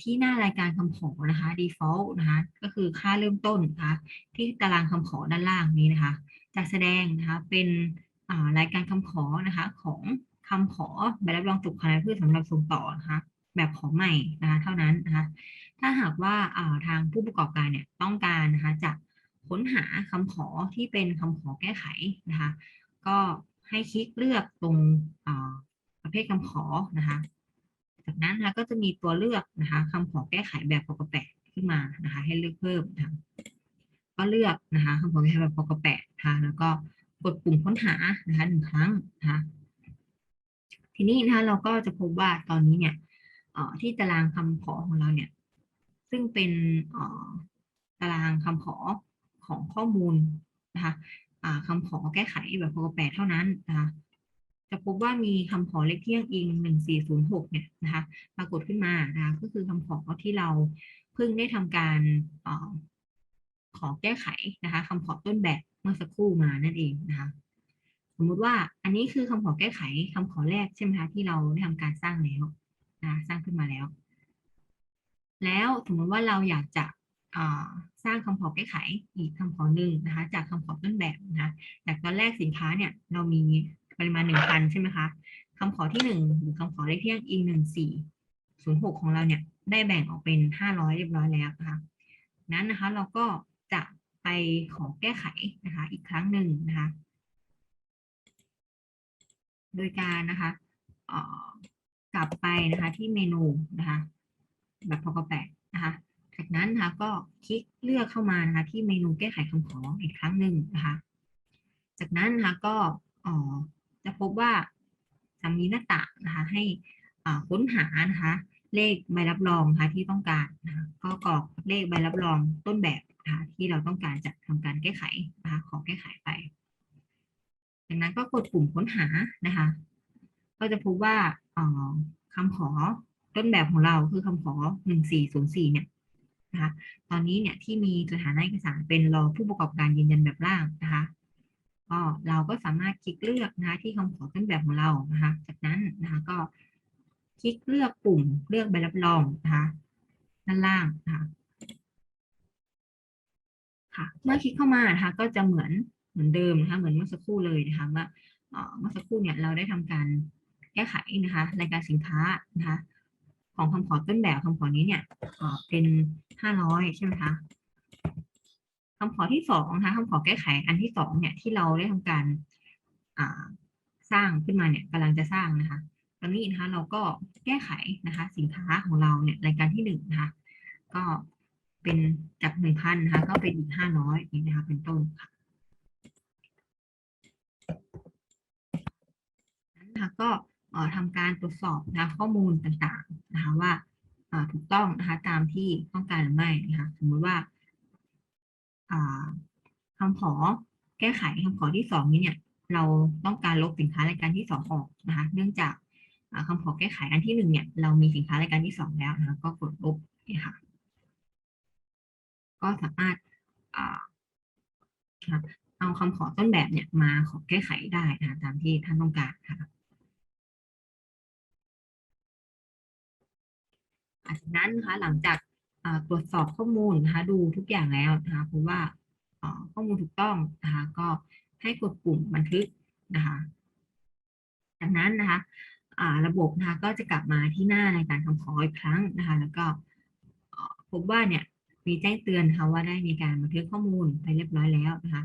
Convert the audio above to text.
ที่หน้ารายการคำขอนะคะ default นะคะ ก็คือค่าเริ่มต้นนะคะที่ตารางคำขอด้านล่างนี้นะคะ จะแสดงนะคะเป็นรายการคำขอนะคะของคำขอใบรับรองสุขภัณฑ์พืชสำหรับส่งต่อนะคะแบบขอใหม่นะคะเท่านั้นนะคะถ้าหากว่าทางผู้ประกอบการเนี่ยต้องการนะคะจะค้นหาคำขอที่เป็นคำขอแก้ไขนะคะ ก็ให้คลิกเลือกตรงประเภทคำขอนะคะ จากนั้นเราก็จะมีตัวเลือกนะคะคำขอแก้ไขแบบปกแปะขึ้นมานะคะ ให้เลือกเพิ่มนะคะก็เลือกนะคะคำขอแก้ไขแบบปกแปะนะคะแล้วก็กดปุ่มค้นหานะคะหนึ่งครั้งนะคะทีนี้นะคะเราก็จะพบว่าตอนนี้เนี่ยที่ตารางคำขอของเราเนี่ย ซึ่งเป็นตารางคำขอของข้อมูลนะคะอ่าคำขอแก้ไขแบบปกแปะเท่านั้นนะคะ จะพบว่ามีคำขอเลขที่อ้างอิงหนึ่งสี่ศูนย์หกเนี่ยนะคะปรากฏขึ้นมานะคะก็คือคำขอที่เราเพิ่งได้ทำการออขอแก้ไขนะคะคำขอต้นแบบเมื่อสักครู่มานั่นเองนะคะ สมมุติว่าอันนี้คือคำขอแก้ไขคำขอแรกใช่ไหมคะที่เราได้ทำการสร้างแล้วนะสร้างขึ้นมาแล้ว แล้วสมมติว่าเราอยากจะสร้างคำขอแก้ไขอีกคำขอหนึ่งนะคะ จากคำขอต้นแบบนะคะจากตอนแรกสินค้าเนี่ยเรามี ปริมาณหนึ่งพันใช่ไหมคะคำขอที่หนึ่งหรือคำขอเลขที่อ้างอิงหนึ่งสี่ศูนย์หกของเราเนี่ยได้แบ่งออกเป็นห้าร้อยเรียบร้อยแล้วนะคะนั้นนะคะเราก็จะไปขอแก้ไขนะคะอีกครั้งหนึ่งนะคะ โดยการนะคะอ่อกลับไปนะคะที่เมนูนะคะ แบบพอกแปะนะคะจากนั้นนะคะก็คลิกเลือกเข้ามานะคะที่เมนูแก้ไขคำขออีกครั้งหนึ่งนะคะ จากนั้นนะคะก็อ่อ จะพบว่าจะมีหน้าต่างนะคะ ให้ค้นหานะคะ เลขใบรับรองนะคะที่ต้องการนะคะก็กรอกเลขใบรับรองต้นแบบนะคะที่เราต้องการจะทำการแก้ไขนะคะขอแก้ไขไปจากนั้นก็กดปุ่มค้นหานะคะ ก็จะพบว่าเอ่อคำขอต้นแบบของเราคือคำขอหนึ่งสี่ศูนย์สี่เนี่ยนะคะ ตอนนี้เนี่ยที่มีสถานะเอกสารเป็นรอผู้ประกอบการยืนยันแบบล่างนะคะ ก็เราก็สามารถคลิกเลือกนะคะที่คำขอต้นแบบของเรานะคะจากนั้นนะคะก็คลิกเลือกปุ่มเลือกใบรับรองนะคะด้านล่างนะคะค่ะ เมื่อคลิกเข้ามานะคะก็จะเหมือนเหมือนเดิมนะคะเหมือนเมื่อสักครู่เลยนะคะว่าเอ่อเมื่อสักครู่เนี่ยเราได้ทำการแก้ไขนะคะรายการสินค้านะคะของคำขอต้นแบบคำขอนี้เนี่ยเป็นห้าร้อยใช่ไหมคะ คำขอที่สองนะคะคำขอแก้ไขอันที่สองเนี่ยที่เราได้ทำการสร้างขึ้นมาเนี่ยกำลังจะสร้างนะคะ ตอนนี้นะคะเราก็แก้ไขนะคะสินค้าของเราเนี่ยรายการที่หนึ่งนะคะก็เป็นจากหนึ่งพันนะคะก็เป็นอีกห้าร้อยนี่นะคะเป็นต้นค่ะนั้นนะคะก็ทำการตรวจสอบนะคะข้อมูลต่างๆนะคะว่าถูกต้องนะคะตามที่ต้องการหรือไม่นะคะสมมติว่า อ่าคำขอแก้ไขคำขอที่สองนี้เนี่ย เราต้องการลบสินค้ารายการที่สองออกนะคะ เนื่องจากอ่าคำขอแก้ไขอันที่หนึ่งเนี่ย เรามีสินค้ารายการที่สองแล้วนะคะ ก็กดลบเนี่ยค่ะ ก็สามารถอ่าค่ะเอาคำขอต้นแบบเนี่ยมาขอแก้ไขได้นะตามที่ท่านต้องการค่ะอะจากนั้นนะคะหลังจาก ตรวจสอบข้อมูลนะคะดูทุกอย่างแล้วนะคะพบว่าอ่าข้อมูลถูกต้องนะคะก็ให้กดปุ่มบันทึกนะคะจากนั้นนะคะระบบนะคะก็จะกลับมาที่หน้าในการคำขออีกครั้งนะคะ แล้วก็พบว่าเนี่ยมีแจ้งเตือนนะคะว่าได้มีการบันทึกข้อมูลไปเรียบร้อยแล้วนะคะ